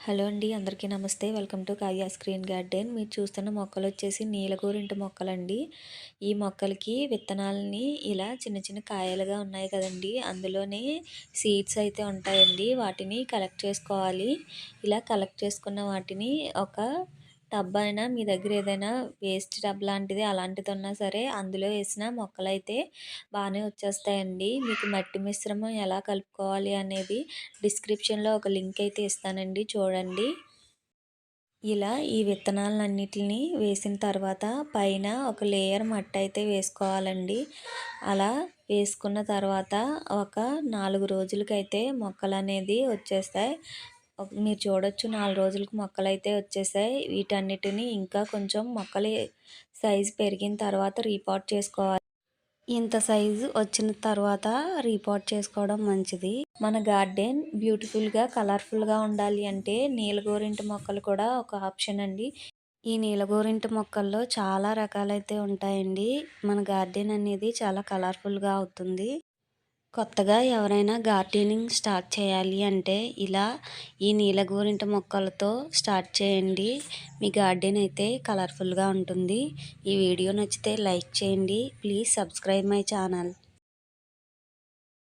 Hello అండి అందరికీ నమస్తే. Welcome to Kavya screen garden. మీరు చూస్తున్న మొక్కలు వచ్చేసి నీలగూరింటి మొక్కలండి. ఈ మొక్కలకి విత్తనాలని ఇలా చిన్న చిన్న కాయలుగా ఉన్నాయి కదండి. అందులోనే సీడ్స్ అయితే ఉంటాయండి. వాటిని కలెక్ట్ చేసుకోవాలి. ఇలా కలెక్ట్ చేసుకున్న వాటిని ఒక టబ్ అయినా మీ దగ్గర ఏదైనా వేస్ట్ టబ్ లాంటిది అలాంటిది ఉన్నా సరే అందులో వేసిన మొక్కలైతే బాగానే వచ్చేస్తాయండి. మీకు మట్టి మిశ్రమం ఎలా కలుపుకోవాలి అనేది డిస్క్రిప్షన్లో ఒక లింక్ అయితే ఇస్తానండి. చూడండి. ఇలా ఈ విత్తనాలన్నిటిని వేసిన తర్వాత పైన ఒక లేయర్ మట్టి అయితే వేసుకోవాలండి. అలా వేసుకున్న తర్వాత ఒక నాలుగు రోజులకైతే మొక్కలు అనేది వచ్చేస్తాయి. మీరు చూడొచ్చు నాలుగు రోజులకు మొక్కలు అయితే వచ్చేసాయి. వీటన్నిటిని ఇంకా కొంచెం మొక్కలు సైజు పెరిగిన తర్వాత రీపాట్ చేసుకోవాలి. ఇంత సైజు వచ్చిన తర్వాత రీపాట్ చేసుకోవడం మంచిది. మన గార్డెన్ బ్యూటిఫుల్గా కలర్ఫుల్గా ఉండాలి అంటే నీలగోరింటి మొక్కలు కూడా ఒక ఆప్షన్ అండి. ఈ నీలగోరింటి మొక్కల్లో చాలా రకాలైతే ఉంటాయండి. మన గార్డెన్ అనేది చాలా కలర్ఫుల్గా అవుతుంది. కొత్తగా ఎవరైనా గార్డెనింగ్ స్టార్ట్ చేయాలి అంటే ఇలా ఈ నీలగోరింట మొక్కలతో స్టార్ట్ చేయండి. మీ గార్డెన్ అయితే కలర్ఫుల్గా ఉంటుంది. ఈ వీడియో నచ్చితే లైక్ చేయండి. Please subscribe my channel.